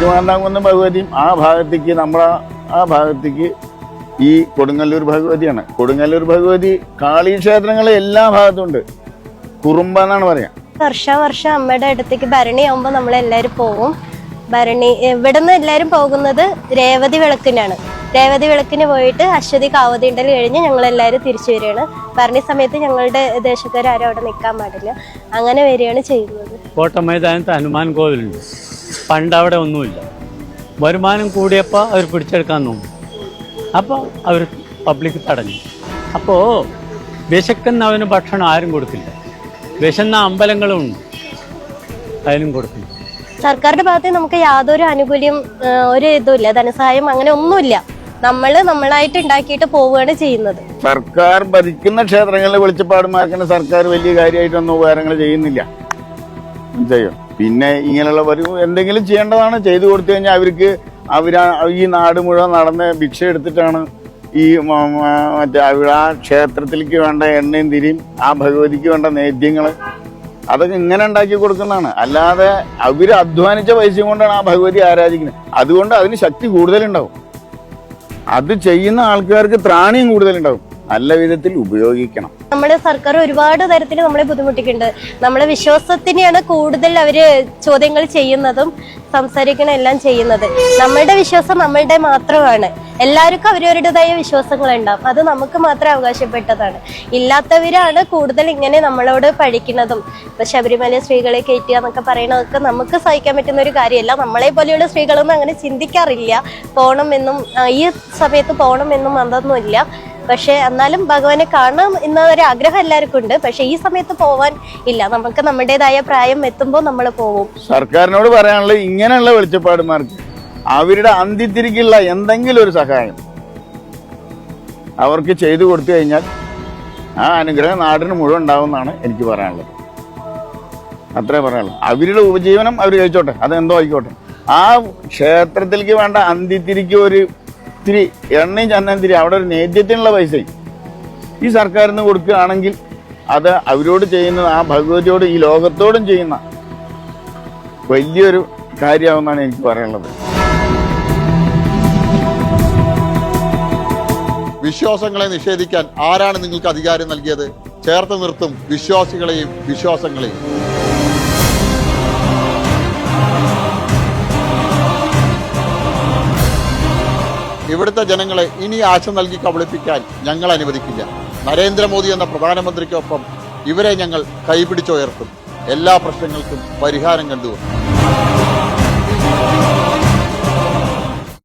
തിരുവനന്തപുരം ഭഗവതിയും ആ ഭാഗത്തേക്ക് നമ്മളെ ആ ഭാഗത്തേക്ക് ഈ കൊടുങ്ങല്ലൂർ ഭഗവതിയാണ്. കൊടുങ്ങല്ലൂർ ഭഗവതി കാളി ക്ഷേത്രങ്ങൾ എല്ലാ ഭാഗത്തും ഉണ്ട്. കുറുമ്പ എന്നാണ് പറയാം. വർഷാവർഷം അമ്മയുടെ അടുത്തേക്ക് ഭരണി ആവുമ്പോൾ നമ്മൾ എല്ലാവരും പോകും ഭരണി ഇവിടുന്ന് എല്ലാവരും പോകുന്നത് രേവതി വിളക്കിനാണ്. രേവതി വിളക്കിന് പോയിട്ട് അശ്വതി കാവതി ഉണ്ടൽ കഴിഞ്ഞ് ഞങ്ങൾ എല്ലാവരും തിരിച്ചു വരികയാണ്. ഭരണി സമയത്ത് ഞങ്ങളുടെ ദേശക്കാരും ആരും അവിടെ നിൽക്കാൻ പാടില്ല. അങ്ങനെ വരികയാണ് ചെയ്യുന്നത്. കോട്ട മൈതാനത്ത് ഹനുമാൻ കോവിലുണ്ട്. പണ്ട് അവിടെ ഒന്നുമില്ല. വരുമാനം കൂടിയപ്പോൾ അവർ പിടിച്ചെടുക്കാൻ നോക്കും. അപ്പോൾ അവർ പബ്ലിക് തടഞ്ഞു. അപ്പോൾ വിശക്കുന്നവന് ഭക്ഷണം ആരും കൊടുക്കില്ല വിശന്ന അമ്പലങ്ങളും ഉണ്ട്. അതിനും കൊടുക്കില്ല സർക്കാരിന്റെ ഭാഗത്ത് നമുക്ക് യാതൊരു ആനുകൂല്യം ഒരു ഇതുമില്ല ധനസഹായം അങ്ങനെ ഒന്നുമില്ല. നമ്മൾ നമ്മളായിട്ട് ഉണ്ടാക്കിയിട്ട് പോവുകയാണ് ചെയ്യുന്നത്. സർക്കാർ ഭരിക്കുന്ന ക്ഷേത്രങ്ങളിലെ വെളിച്ചപ്പാടുമാർക്കാണ് സർക്കാർ വലിയ കാര്യമായിട്ടൊന്നും ഉപകാരങ്ങൾ ചെയ്യുന്നില്ല. ചെയ്യും. പിന്നെ ഇങ്ങനെയുള്ള ഒരു എന്തെങ്കിലും ചെയ്യേണ്ടതാണ്. ചെയ്തു കൊടുത്തു കഴിഞ്ഞാൽ അവർക്ക് അവരാ ഈ നാട് മുഴുവൻ നടന്ന് ഭിക്ഷ എടുത്തിട്ടാണ് ഈ മറ്റേ അവിടെ ആ ക്ഷേത്രത്തിലേക്ക് വേണ്ട എണ്ണയും തിരിയും ആ ഭഗവതിക്ക് വേണ്ട നേദ്യങ്ങൾ അതൊക്കെ ഇങ്ങനെ ഉണ്ടാക്കി കൊടുക്കുന്നതാണ്. അല്ലാതെ അവർ അധ്വാനിച്ച പൈസയും കൊണ്ടാണ് ആ ഭഗവതി ആരാധിക്കുന്നത്. അതുകൊണ്ട് അതിന് ശക്തി കൂടുതലുണ്ടാവും. അത് ചെയ്യുന്ന ആൾക്കാർക്ക് ത്രാണിയും കൂടുതലുണ്ടാവും. നല്ല വിധത്തിൽ ഉപയോഗിക്കണം. നമ്മുടെ സർക്കാർ ഒരുപാട് തരത്തിൽ നമ്മളെ ബുദ്ധിമുട്ടിക്കുന്നുണ്ട്. നമ്മളെ വിശ്വാസത്തിനെയാണ് കൂടുതൽ അവർ ചോദ്യങ്ങൾ ചെയ്യുന്നതും സംസാരിക്കണം എല്ലാം ചെയ്യുന്നത്. നമ്മളുടെ വിശ്വാസം നമ്മളുടെ മാത്രമാണ്. എല്ലാവർക്കും അവരവരുടേതായ വിശ്വാസങ്ങൾ ഉണ്ടാവും അത് നമുക്ക് മാത്രം അവകാശപ്പെട്ടതാണ്. ഇല്ലാത്തവരാണ് കൂടുതൽ ഇങ്ങനെ നമ്മളോട് പഠിക്കുന്നതും. ഇപ്പൊ ശബരിമല സ്ത്രീകളെ കയറ്റുക എന്നൊക്കെ പറയുന്നതൊക്കെ നമുക്ക് സഹിക്കാൻ പറ്റുന്ന ഒരു കാര്യമല്ല. നമ്മളെ പോലെയുള്ള സ്ത്രീകളൊന്നും അങ്ങനെ ചിന്തിക്കാറില്ല. പോകണമെന്നും ഈ സമയത്ത് പോകണമെന്നും അതൊന്നുമില്ല പക്ഷെ എന്നാലും ഭഗവാനെ കാണണം എന്ന ഒരു ആഗ്രഹം എല്ലാവർക്കും ഉണ്ട്. പക്ഷെ ഈ സമയത്ത് പോവാൻ ഇല്ല. നമുക്ക് നമ്മുടേതായ പ്രായം എത്തുമ്പോൾ നമ്മൾ പോവും. സർക്കാരിനോട് പറയാനുള്ളത് ഇങ്ങനെയുള്ള വെളിച്ചപ്പാടുമാർക്ക് അവരുടെ അന്ത്യത്തിരിക്കുള്ള എന്തെങ്കിലും ഒരു സഹായം അവർക്ക് ചെയ്തു കൊടുത്തു കഴിഞ്ഞാൽ ആ അനുഗ്രഹം നാടിന് മുഴുവൻ ഉണ്ടാവുമെന്നാണ് എനിക്ക് പറയാനുള്ളത്. അത്രേ പറയാനുള്ളൂ. അവരുടെ ഉപജീവനം അവർ കഴിച്ചോട്ടെ. അതെന്തോ ആയിക്കോട്ടെ. ആ ക്ഷേത്രത്തിലേക്ക് വേണ്ട അന്ത്യത്തിരിക്ക് ഒരു ഇത്തിരി എണ്ണയും ചന്ദനം തിരി അവിടെ ഒരു നേദ്യത്തിനുള്ള പൈസയും. ഈ സർക്കാരിൽ നിന്ന് കൊടുക്കുകയാണെങ്കിൽ അത് അവരോട് ചെയ്യുന്ന ആ ഭഗവതിയോട് ഈ ലോകത്തോടും ചെയ്യുന്ന വലിയൊരു കാര്യമാവുമെന്നാണ് എനിക്ക് പറയാനുള്ളത്. വിശ്വാസങ്ങളെ നിഷേധിക്കാൻ ആരാണ് നിങ്ങൾക്ക് അധികാരം നൽകിയത്? ചേർത്ത് നിർത്തും വിശ്വാസികളെയും വിശ്വാസങ്ങളെയും. ഇവിടുത്തെ ജനങ്ങളെ ഇനി ആശ നൽകി കബളിപ്പിക്കാൻ ഞങ്ങൾ അനുവദിക്കില്ല. നരേന്ദ്രമോദി എന്ന പ്രധാനമന്ത്രിക്കൊപ്പം ഇവരെ ഞങ്ങൾ കൈപിടിച്ചുയർത്തും. എല്ലാ പ്രശ്നങ്ങൾക്കും പരിഹാരം കണ്ടുവരും